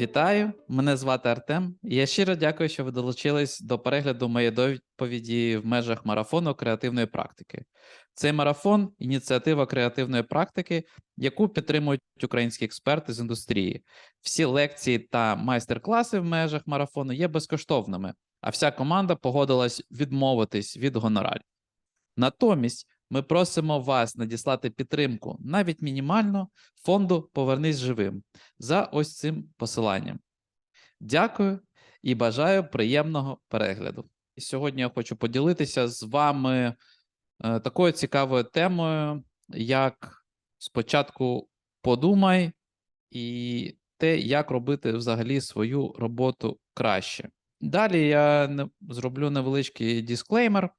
Вітаю, мене звати Артем. Я щиро дякую, що ви долучились до перегляду моєї доповіді в межах марафону креативної практики. Цей марафон ініціатива креативної практики, яку підтримують українські експерти з індустрії. Всі лекції та майстер-класи в межах марафону є безкоштовними, а вся команда погодилась відмовитись від гонорарів. Натомість ми просимо вас надіслати підтримку, навіть мінімальну, фонду Повернись живим за ось цим посиланням. Дякую і бажаю приємного перегляду. І Сьогодні я хочу поділитися з вами е, такою цікавою темою, як спочатку подумай і те, як робити взагалі свою роботу краще. Далі я зроблю невеличкий дисклеймер.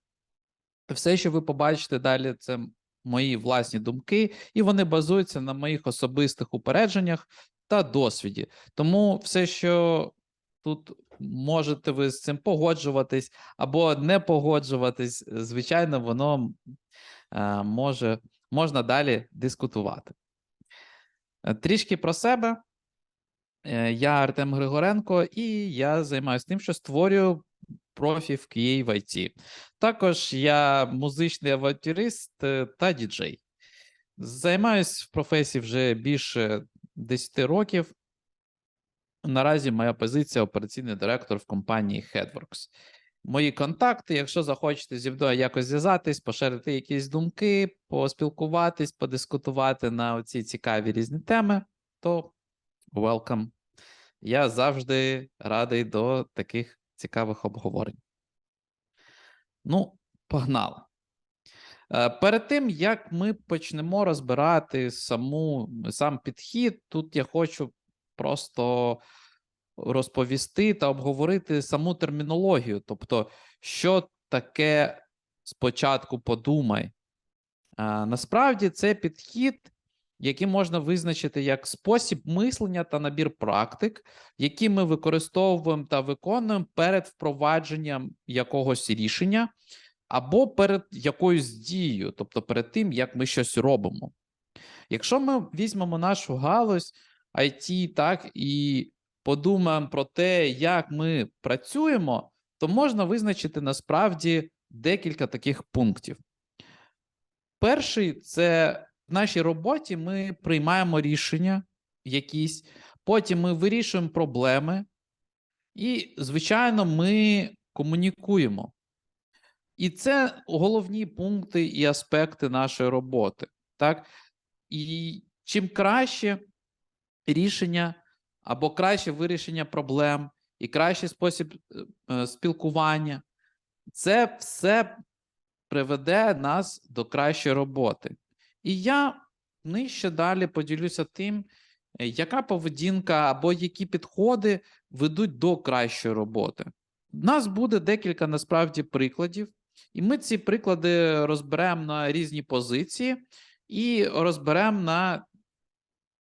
Все, що ви побачите далі, це мої власні думки, і вони базуються на моїх особистих упередженнях та досвіді. Тому все, що тут можете ви з цим погоджуватись або не погоджуватись, звичайно, воно е, може можна далі дискутувати. Е, Трішки про себе. Е, Я Артем Григоренко, і я займаюся тим, що створюю профі в QA в IT. Також я музичний авантюрист е, та діджей. Займаюсь в професії вже більше 10 років. Наразі моя позиція операційний директор в компанії Headworks. Мої контакти, якщо захочете зі мною якось зв'язатись, поширити якісь думки, поспілкуватись, подискутувати на ці цікаві різні теми, то welcome. Я завжди радий до таких цікавих обговорень. Ну, погнали. Е, Перед тим, як ми почнемо розбирати саму, сам підхід, тут я хочу просто розповісти та обговорити саму термінологію. Тобто, що таке спочатку подумай. Е, Насправді, це підхід, який можна визначити як спосіб мислення та набір практик, які ми використовуємо та виконуємо перед впровадженням якогось рішення або перед якоюсь дією, тобто перед тим, як ми щось робимо. Якщо ми візьмемо нашу галузь IT, так, і подумаємо про те, як ми працюємо, то можна визначити насправді декілька таких пунктів. Перший це в нашій роботі ми приймаємо рішення якісь, потім ми вирішуємо проблеми, і, звичайно, ми комунікуємо. І це головні пункти і аспекти нашої роботи. Так? І чим краще рішення або краще вирішення проблем, і кращий спосіб е, е, спілкування, це все приведе нас до кращої роботи. І я нижче далі поділюся тим, е, яка поведінка або які підходи ведуть до кращої роботи. У нас буде декілька насправді прикладів, і ми ці приклади розберемо на різні позиції і розберемо на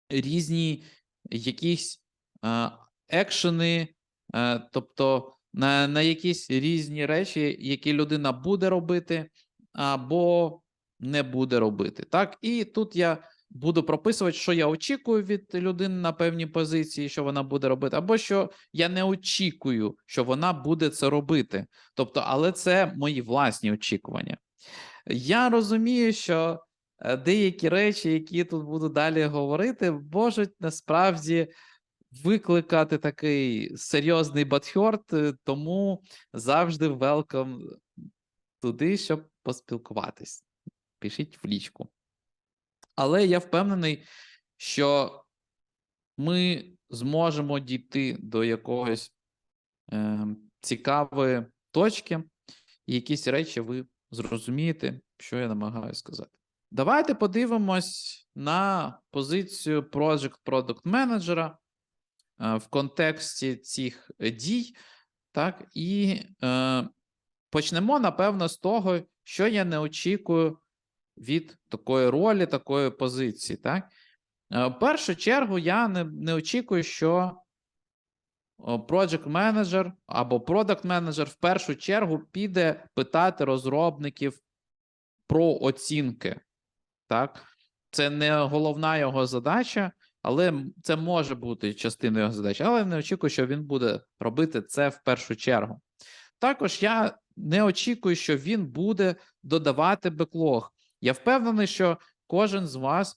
різні якісь е, екшени, е, тобто на, на якісь різні речі, які людина буде робити або не буде робити. Так, і тут я буду прописувати, що я очікую від людини на певній позиції, що вона буде робити, або що я не очікую, що вона буде це робити. Тобто, але це мої власні очікування. Я розумію, що е, деякі речі, які тут буду далі говорити, можуть насправді викликати такий серйозний бадхьорт, е, тому завжди велкам туди, щоб поспілкуватись. Пишіть в лічку. Але я впевнений, що ми зможемо дійти до якогось е, цікавої точки, і якісь речі ви зрозумієте, що я намагаюся сказати. Давайте подивимось на позицію Project Product Manager е, в контексті цих дій. Так, і е, почнемо, напевно, з того, що я не очікую від такої ролі, такої позиції. Так? Е, В першу чергу я не, не очікую, що project менеджер або product менеджер в першу чергу піде питати розробників про оцінки. Так? Це не головна його задача. але це може бути частиною його задач, але не очікую, що він буде робити це в першу чергу. Також я не очікую, що він буде додавати беклог. Я впевнений, що кожен з вас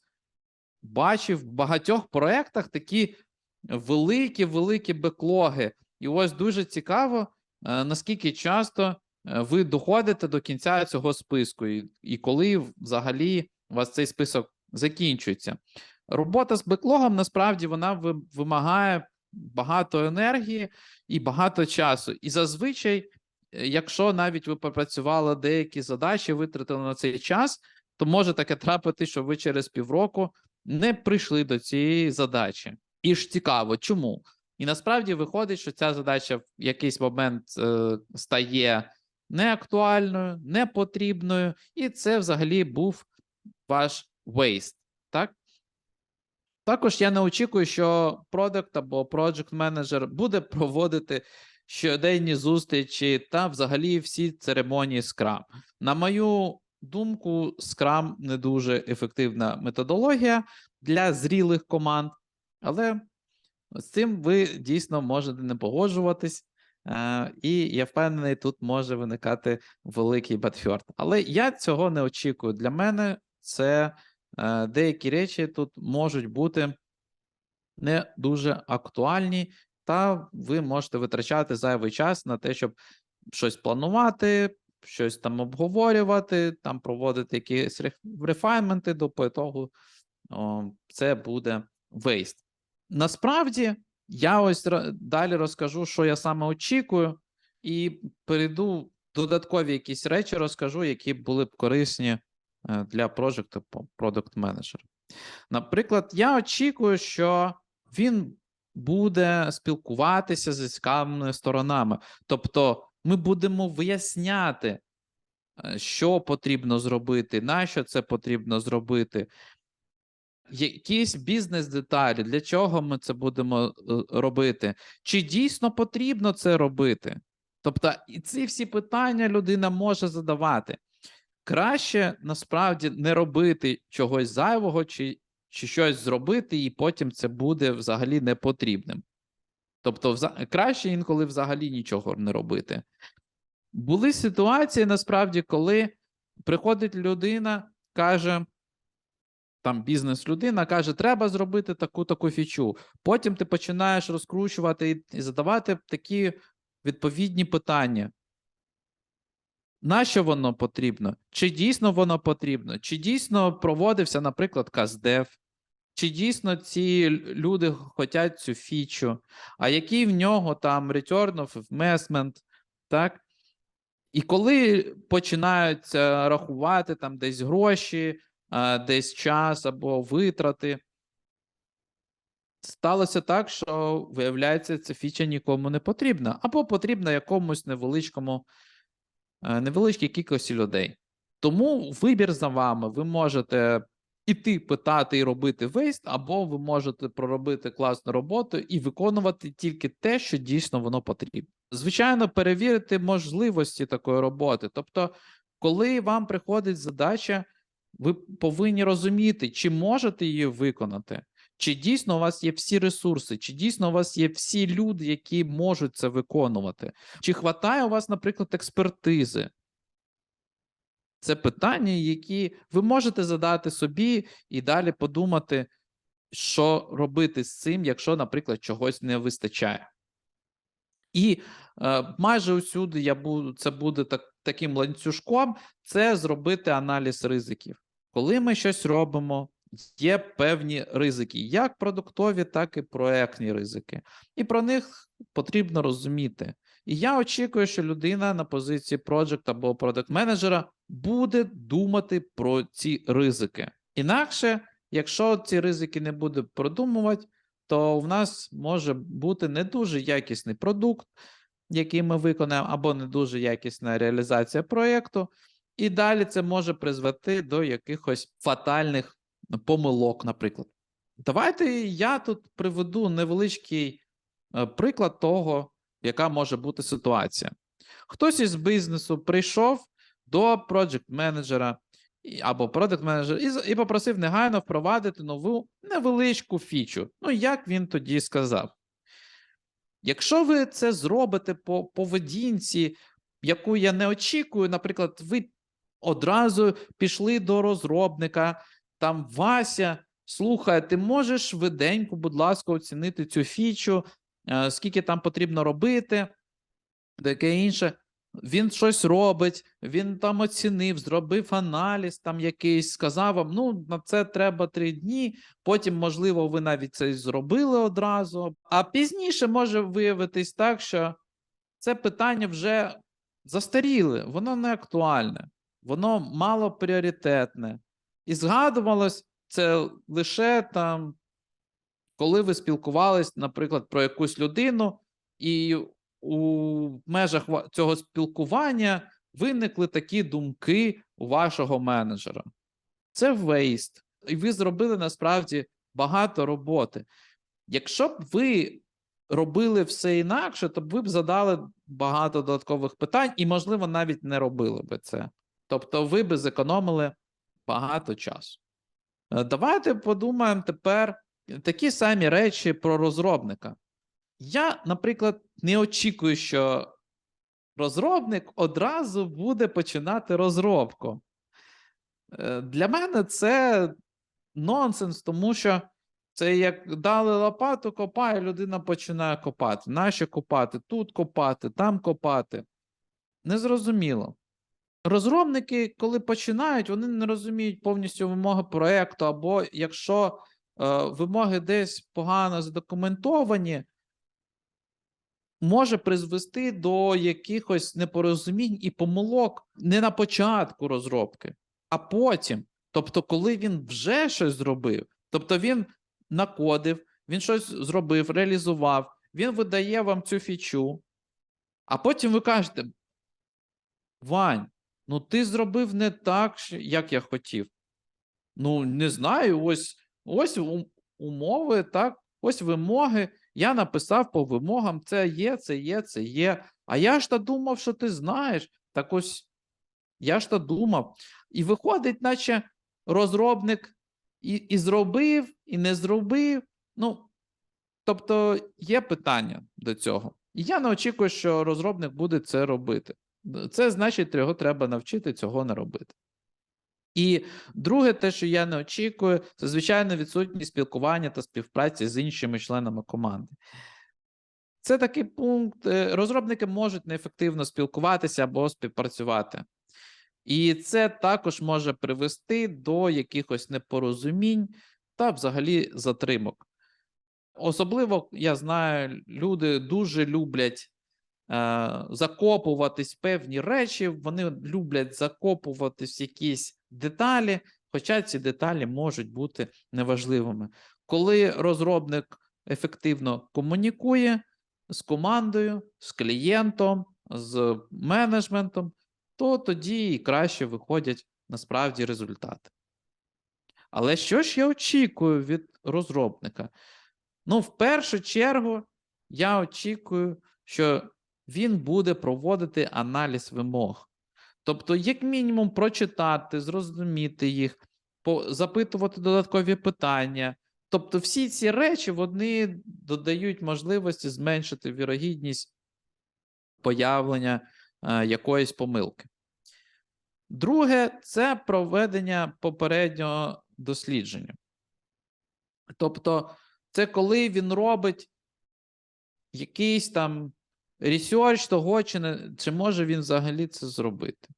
бачив в багатьох проєктах такі великі, великі беклоги. І ось дуже цікаво, е, наскільки часто е, ви доходите до кінця цього списку, і, і коли взагалі у вас цей список закінчується. Робота з беклогом насправді вона вимагає багато енергії і багато часу. І зазвичай, е, якщо навіть ви попрацювали деякі задачі, витратили на цей час, то може таке трапити, що ви через півроку не прийшли до цієї задачі. І ж цікаво, чому? І насправді виходить, що ця задача в якийсь момент е, стає неактуальною, непотрібною, і це взагалі був ваш waste, так? Також я не очікую, що продакт або project менеджер буде проводити щоденні зустрічі та взагалі всі церемонії Scrum. На мою думку, Scrum не дуже ефективна методологія для зрілих команд, але з цим ви дійсно можете не погоджуватись. е, І я впевнений, тут може виникати великий бадфьорд. Але я цього не очікую. Для мене це е, деякі речі тут можуть бути не дуже актуальні, та ви можете витрачати зайвий час на те, щоб щось планувати, щось там обговорювати, там проводити якісь реф- рефайнменти до по це буде waste. Насправді, я ось далі розкажу, що я саме очікую, і перейду додаткові якісь речі, розкажу, які були б корисні е, для проекту продукт менеджера. Наприклад, я очікую, що він буде спілкуватися з цікавими сторонами. Тобто, ми будемо виясняти, е, що потрібно зробити, на що це потрібно зробити, якісь бізнес-деталі, для чого ми це будемо е, робити, чи дійсно потрібно це робити. Тобто, і ці всі питання людина може задавати. Краще насправді не робити чогось зайвого, чи, чи щось зробити, і потім це буде взагалі не потрібним. Тобто, краще інколи взагалі нічого не робити. Були ситуації насправді, коли приходить людина, каже, там бізнес-людина каже, треба зробити таку таку фічу. Потім ти починаєш розкручувати і, і задавати такі відповідні питання. На що воно потрібно? Чи дійсно воно потрібно? Чи дійсно проводився, наприклад, каздев? Чи дійсно ці люди хочуть цю фічу? А який в нього там return of investment? Так? І коли починаються рахувати там десь гроші, десь час або витрати, сталося так, що виявляється, ця фіча нікому не потрібна, або потрібна якомусь невеличкому, е, невеличкій кількості людей. Тому вибір за вами. Ви можете іти питати і робити вейст, або ви можете проробити класну роботу і виконувати тільки те, що дійсно воно потрібно. Звичайно, перевірити можливості такої роботи. Тобто, коли вам приходить задача, ви повинні розуміти, чи можете її виконати, чи дійсно у вас є всі ресурси, чи дійсно у вас є всі люди, які можуть це виконувати, чи хватає у вас, наприклад, експертизи. Це питання, які ви можете задати собі і далі подумати, що робити з цим, якщо, наприклад, чогось не вистачає. І е, майже усюди я буду, це буде так, таким ланцюжком, це зробити аналіз ризиків. Коли ми щось робимо, є певні ризики, як продуктові, так і проектні ризики. І про них потрібно розуміти. І я очікую, що людина на позиції project або продакт менеджера буде думати про ці ризики. Інакше, якщо ці ризики не буде продумувати, то в нас може бути не дуже якісний продукт, який ми виконаємо, або не дуже якісна реалізація проєкту, і далі це може призвести до якихось фатальних помилок, наприклад. Давайте я тут приведу невеличкий е, приклад того, яка може бути ситуація. Хтось із бізнесу прийшов до проджект менеджера або продакт менеджер, і, і попросив негайно впровадити нову невеличку фічу. Ну, як він тоді сказав. Якщо ви це зробите по поведінці, яку я не очікую, наприклад, ви одразу пішли до розробника, там Вася, слухай, ти можеш швиденько, будь ласка, оцінити цю фічу, скільки там потрібно робити, таке інше. Він щось робить, він там оцінив, зробив аналіз там якийсь, сказав вам, ну, на це треба три дні. Потім, можливо, ви навіть це зробили одразу. А пізніше може виявитись так, що це питання вже застаріле, воно не актуальне, воно мало пріоритетне. І згадувалось це лише там, коли ви спілкувались, наприклад, про якусь людину, і у межах цього спілкування виникли такі думки у вашого менеджера. Це вейст. І ви зробили насправді багато роботи. Якщо б ви робили все інакше, то б ви б задали багато додаткових питань і, можливо, навіть не робили би це. Тобто, ви б зекономили багато часу. Е, Давайте подумаємо тепер такі самі речі про розробника. Я, наприклад, не очікую, що розробник одразу буде починати розробку. Е, Для мене це нонсенс, тому що це як дали лопату, копає, людина починає копати. Нащо копати? Тут копати, там копати. Незрозуміло. Розробники, коли починають, вони не розуміють повністю вимоги проекту, або якщо вимоги десь погано задокументовані, може призвести до якихось непорозумінь і помилок не на початку розробки, а потім. Тобто, коли він вже щось зробив, тобто він накодив, він щось зробив, реалізував, він видає вам цю фічу, а потім ви кажете: Вань, ну ти зробив не так, як я хотів. Ну, не знаю, ось, ось умови, так, ось вимоги. Я написав по вимогам: це є, це є, це є. А я ж та думав, що ти знаєш. Так ось я ж та думав. І виходить, наче розробник і, і зробив, і не зробив. Ну, тобто є питання до цього. І я не очікую, що розробник буде це робити. Це значить, його треба навчити цього не робити. І друге, те, що я не очікую, це звичайно відсутність спілкування та співпраці з іншими членами команди. Це такий пункт. е, Розробники можуть неефективно спілкуватися або співпрацювати. І це також може привести до якихось непорозумінь та взагалі затримок. Особливо, я знаю, люди дуже люблять закопуватись в певні речі, вони люблять закопуватись в якісь деталі, хоча ці деталі можуть бути неважливими. Коли розробник ефективно комунікує з командою, з клієнтом, з менеджментом, то тоді і краще виходять насправді результати. Але що ж я очікую від розробника? Ну, в першу чергу, я очікую, що він буде проводити аналіз вимог. Тобто, як мінімум, прочитати, зрозуміти їх, запитувати додаткові питання. Тобто, всі ці речі вони додають можливості зменшити вірогідність появлення е, якоїсь помилки. Друге, це проведення попереднього дослідження. Тобто, це коли він робить якийсь там ресерч того, чи, не, чи може він взагалі це зробити.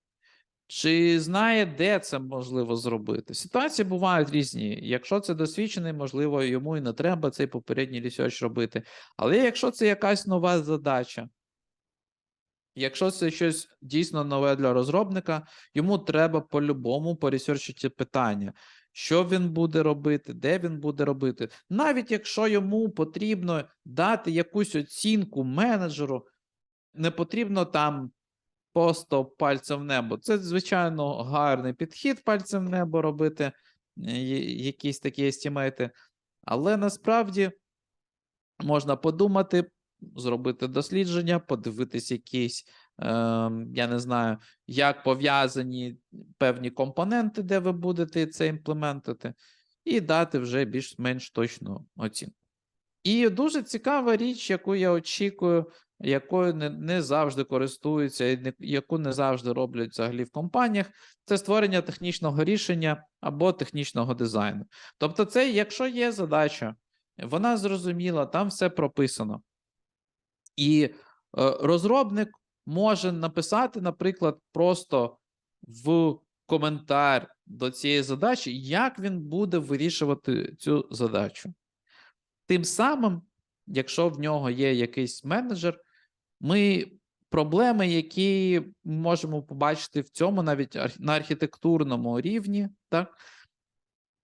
Чи знає, де це можливо зробити? Ситуації бувають різні. Якщо це досвідчений, можливо, йому і не треба цей попередній ресерч робити. Але якщо це якась нова задача, якщо це щось дійсно нове для розробника, йому треба по-любому поресерчити питання, що він буде робити, де він буде робити. Навіть якщо йому потрібно дати якусь оцінку менеджеру, не потрібно там просто пальцем в небо. Це, звичайно, гарний підхід пальцем в небо робити, е, якісь такі естімейти. Але насправді можна подумати, зробити дослідження, подивитись якісь, е, я не знаю, як пов'язані певні компоненти, де ви будете це імплементити, і дати вже більш-менш точну оцінку. І дуже цікава річ, яку я очікую, якою не, не завжди користуються, і не, яку не завжди роблять взагалі в компаніях, це створення технічного рішення або технічного дизайну. Тобто, це, якщо є задача, вона зрозуміла, там все прописано. І е, розробник може написати, наприклад, просто в коментар до цієї задачі, як він буде вирішувати цю задачу. Тим самим, якщо в нього є якийсь менеджер, ми проблеми, які можемо побачити в цьому навіть на архітектурному рівні, так?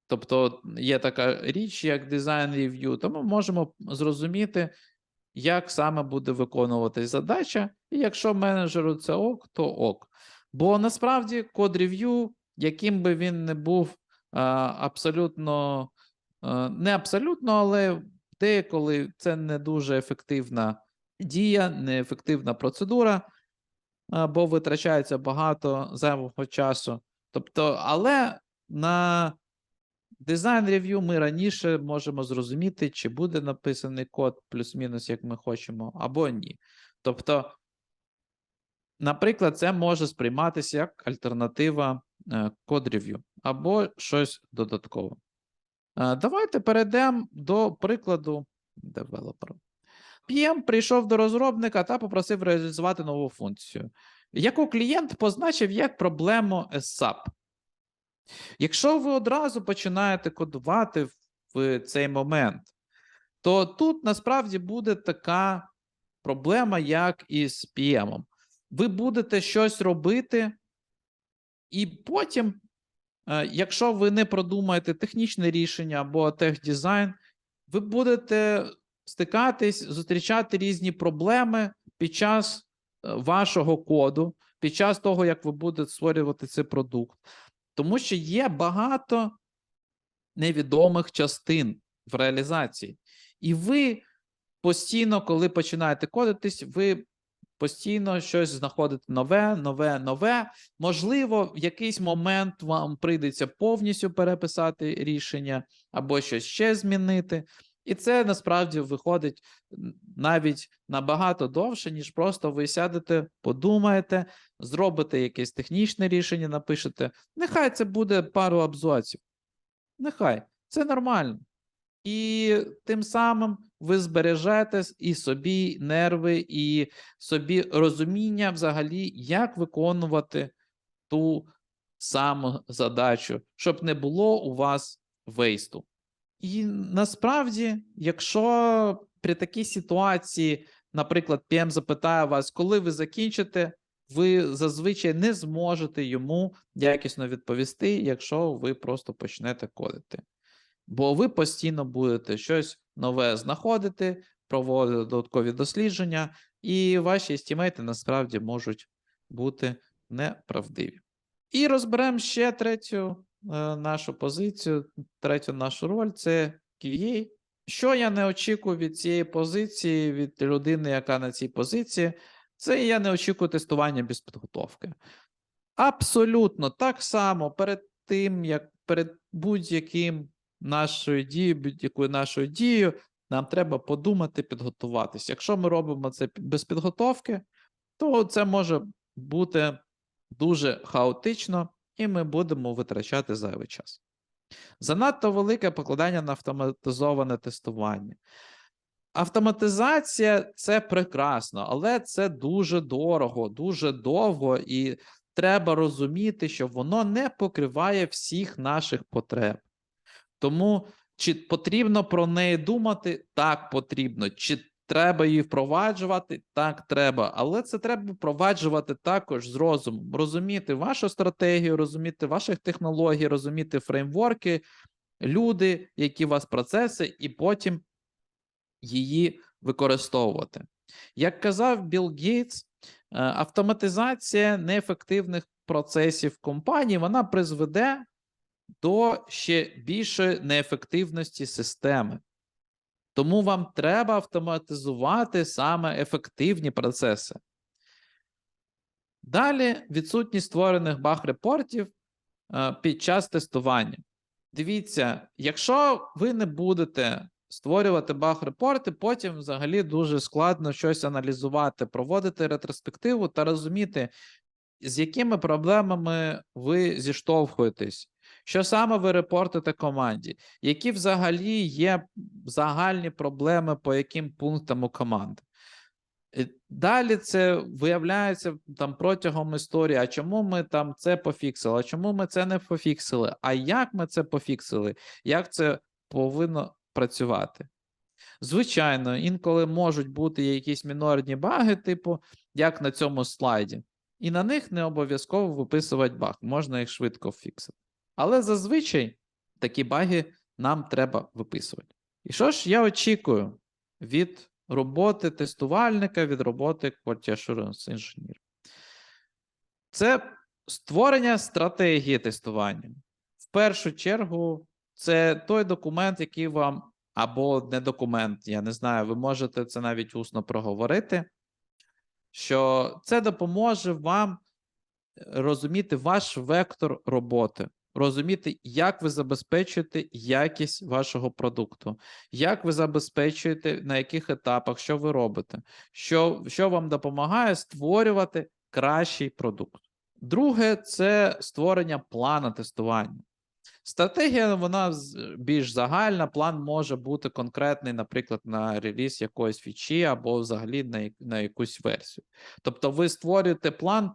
Тобто є така річ, як дизайн рев'ю, то ми можемо зрозуміти, як саме буде виконуватись задача, і якщо менеджеру це ок, то ок. Бо насправді код рев'ю, яким би він не був абсолютно, не абсолютно, але деколи це не дуже ефективна дія, неефективна процедура, бо витрачається багато зайвого часу. Тобто, але на дизайн рев'ю ми раніше можемо зрозуміти, чи буде написаний код плюс-мінус, як ми хочемо, або ні. Тобто, наприклад, це може сприйматися як альтернатива е, код рев'ю або щось додаткове. Е, Давайте перейдемо до прикладу девелопера. PM прийшов до розробника та попросив реалізувати нову функцію, яку клієнт позначив як проблему SAP. Якщо ви одразу починаєте кодувати в- цей момент, то тут насправді буде така проблема, як і з PM. Ви будете щось робити, і потім, е, якщо ви не продумаєте технічне рішення або техдизайн, ви будете стикатись, зустрічати різні проблеми під час е, вашого коду, під час того, як ви будете створювати цей продукт. Тому що є багато невідомих частин в реалізації. І ви постійно, коли починаєте кодитись, ви постійно щось знаходите нове, нове, нове. Можливо, в якийсь момент вам прийдеться повністю переписати рішення або щось ще змінити. І це насправді виходить навіть набагато довше, ніж просто ви сядете, подумаєте, зробите якесь технічне рішення, напишете. Нехай це буде пару абзаців. Нехай це нормально. І тим самим ви збережете і собі нерви, і собі розуміння взагалі, як виконувати ту саму задачу, щоб не було у вас вейсту. І насправді, якщо при такій ситуації, наприклад, PM запитає вас, коли ви закінчите, ви зазвичай не зможете йому якісно відповісти, якщо ви просто почнете кодити. Бо ви постійно будете щось нове знаходити, проводити додаткові дослідження, і ваші естімейти насправді можуть бути неправдиві. І розберемо ще третю е, нашу позицію, третю нашу роль це QA. Що я не очікую від цієї позиції, від людини, яка на цій позиції, це я не очікую тестування без підготовки. Абсолютно так само перед тим, як перед будь-яким нашою дією, будь-якою нашою дією, нам треба подумати, підготуватися. Якщо ми робимо це без підготовки, то це може бути дуже хаотично, і ми будемо витрачати зайвий час. Занадто велике покладання на автоматизоване тестування. Автоматизація це прекрасно, але це дуже дорого, дуже довго, і треба розуміти, що воно не покриває всіх наших потреб. Тому чи потрібно про неї думати? Так, потрібно. Чи треба її впроваджувати? Так, треба. Але це треба впроваджувати також з розумом, розуміти вашу стратегію, розуміти ваших технологій, розуміти фреймворки, люди, які у вас процеси, і потім її використовувати. Як казав Білл Гейтс, е, автоматизація неефективних процесів компанії вона призведе до ще більшої неефективності системи. Тому вам треба автоматизувати саме ефективні процеси. Далі відсутність створених баг-репортів е, під час тестування. Дивіться, якщо ви не будете створювати баг-репорти, потім взагалі дуже складно щось аналізувати, проводити ретроспективу та розуміти, з якими проблемами ви зіштовхуєтесь, що саме ви репортите команді, які взагалі є загальні проблеми по яким пунктам у команди. Е, Далі це виявляється там протягом історії, а чому ми там це пофіксили, а чому ми це не пофіксили, а як ми це пофіксили, як це повинно працювати. Звичайно, інколи можуть бути якісь мінорні баги, типу, як на цьому слайді, і на них не обов'язково виписувати баг, можна їх швидко фіксити. Але зазвичай такі баги нам треба виписувати. І що ж я очікую від роботи тестувальника, від роботи Quality Assurance інженера? Це створення стратегії тестування. В першу чергу, це той документ, який вам, або не документ, я не знаю, ви можете це навіть усно проговорити, що це допоможе вам розуміти ваш вектор роботи, розуміти, як ви забезпечуєте якість вашого продукту, як ви забезпечуєте, на яких етапах, що ви робите, що, що вам допомагає створювати кращий продукт. Друге, це створення плану тестування. Стратегія, вона більш загальна. План може бути конкретний, наприклад, на реліз якоїсь фічі або взагалі на, на якусь версію. Тобто, ви створюєте план,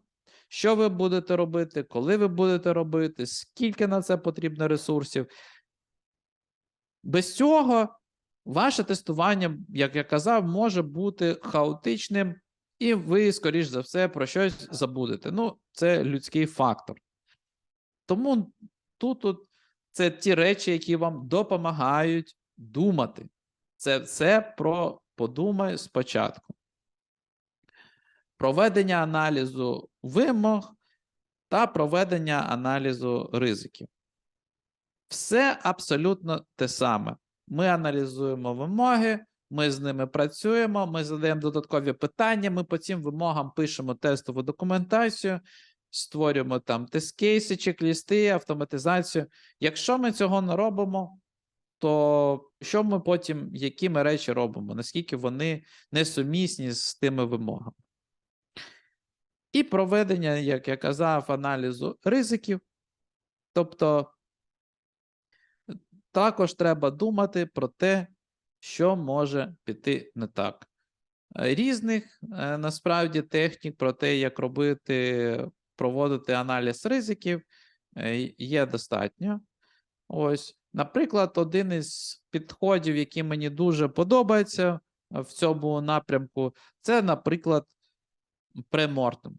що ви будете робити, коли ви будете робити, скільки на це потрібно ресурсів. Без цього ваше тестування, як я казав, може бути хаотичним, і ви, скоріш за все, про щось забудете. Ну, це людський фактор. Тому тут, тут це ті речі, які вам допомагають думати. Це все про подумай спочатку. Проведення аналізу вимог та проведення аналізу ризиків. Все абсолютно те саме. Ми аналізуємо вимоги, ми з ними працюємо, ми задаємо додаткові питання, ми по цим вимогам пишемо тестову документацію, створюємо там тест-кейси, чек-лісти, автоматизацію. Якщо ми цього не робимо, то що ми потім, які ми речі робимо, наскільки вони несумісні з тими вимогами? І проведення, як я казав, аналізу ризиків. Тобто також треба думати про те, що може піти не так. Різних е, насправді технік про те, як робити, проводити аналіз ризиків, е, є достатньо. Ось, наприклад, один із підходів, який мені дуже подобається е, в цьому напрямку, це, наприклад, премортем.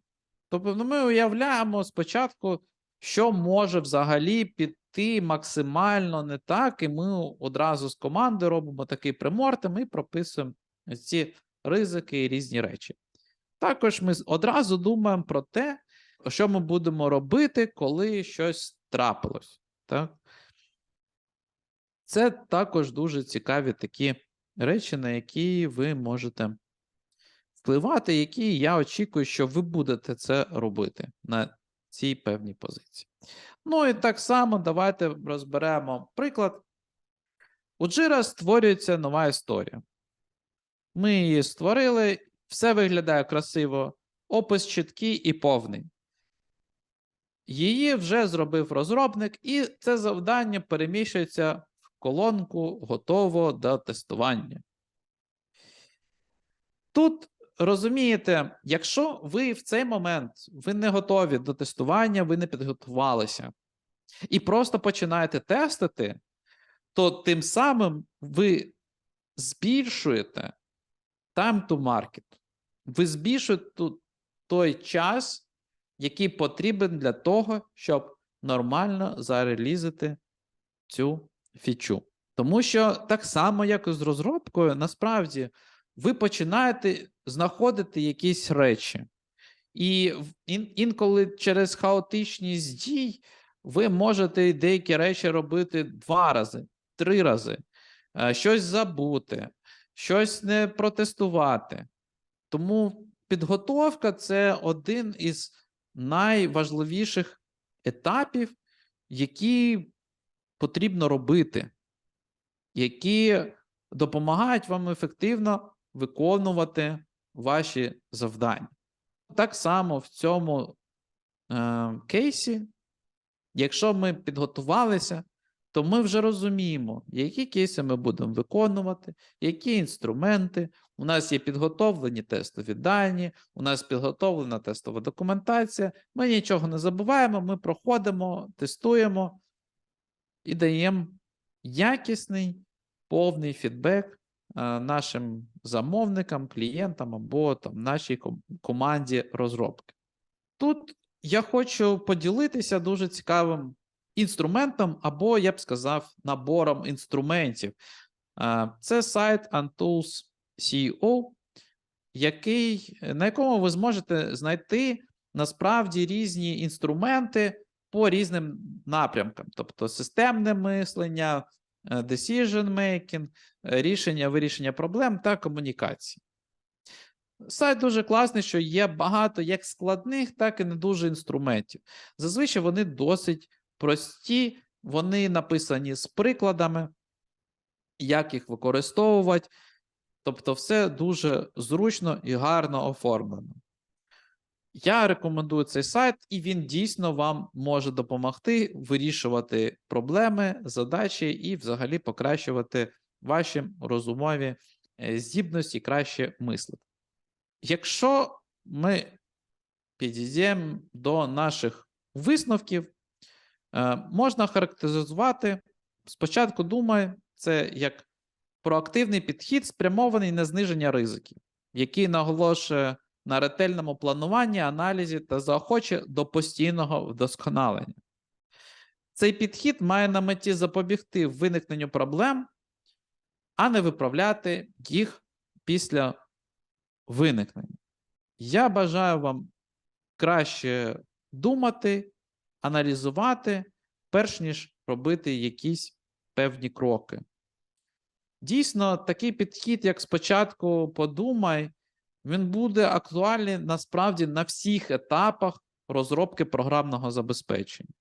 Тобто, ну, ми уявляємо спочатку, що може взагалі піти максимально не так, і ми одразу з команди робимо такий премортем і прописуємо ці ризики і різні речі. Також ми одразу думаємо про те, що ми будемо робити, коли щось трапилось. Так? Це також дуже цікаві такі речі, на які ви можете впливати, які я очікую, що ви будете це робити на цій певній позиції. Ну і так само давайте розберемо приклад. У Jira створюється нова історія. Ми її створили, все виглядає красиво, опис чіткий і повний. Її вже зробив розробник, і це завдання переміщується в колонку готово до тестування. Тут розумієте, якщо ви в цей момент ви не готові до тестування, ви не підготувалися, і просто починаєте тестити, то тим самим ви збільшуєте time to market. Ви збільшуєте той час, який потрібен для того, щоб нормально зарелізити цю фічу. Тому що так само, як і з розробкою, насправді ви починаєте знаходити якісь речі. І інколи через хаотичність дій ви можете деякі речі робити два рази, три рази, е, щось забути, щось не протестувати. Тому підготовка це один із найважливіших етапів, які потрібно робити, які допомагають вам ефективно виконувати ваші завдання. Так само в цьому е, кейсі, якщо ми підготувалися, то ми вже розуміємо, які кейси ми будемо виконувати, які інструменти. У нас є підготовлені тестові дані, у нас підготовлена тестова документація. Ми нічого не забуваємо, ми проходимо, тестуємо і даємо якісний повний фідбек е, нашим замовникам, клієнтам або там, нашій команді розробки. Тут я хочу поділитися дуже цікавим інструментом, або я б сказав, набором інструментів. Це сайт Untools.co, який, на якому ви зможете знайти насправді різні інструменти по різним напрямкам, тобто системне мислення, е, decision making, е, рішення вирішення проблем та комунікації. Сайт дуже класний, що є багато як складних, так і не дуже інструментів. Зазвичай вони досить прості, вони написані з прикладами, як їх використовувати. Тобто, все дуже зручно і гарно оформлено. Я рекомендую цей сайт, і він дійсно вам може допомогти вирішувати проблеми, задачі і взагалі покращувати ваші розумові е, здібності краще мислити. Якщо ми підійдемо до наших висновків, можна характеризувати. Спочатку думай, це як проактивний підхід, спрямований на зниження ризиків, який наголошує на ретельному плануванні, аналізі та заохоче до постійного вдосконалення. Цей підхід має на меті запобігти виникненню проблем, а не виправляти їх після виникнення. Я бажаю вам краще думати, аналізувати, перш ніж робити якісь певні кроки. Дійсно, такий підхід, як спочатку подумай, він буде актуальний насправді на всіх етапах розробки програмного забезпечення.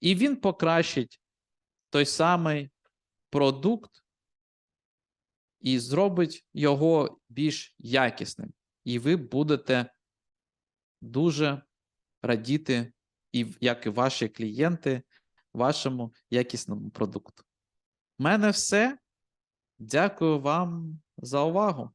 І він покращить той самий продукт і зробить його більш якісним. І ви будете дуже радіти, і, як і ваші клієнти, вашому якісному продукту. У мене все. Дякую вам за увагу.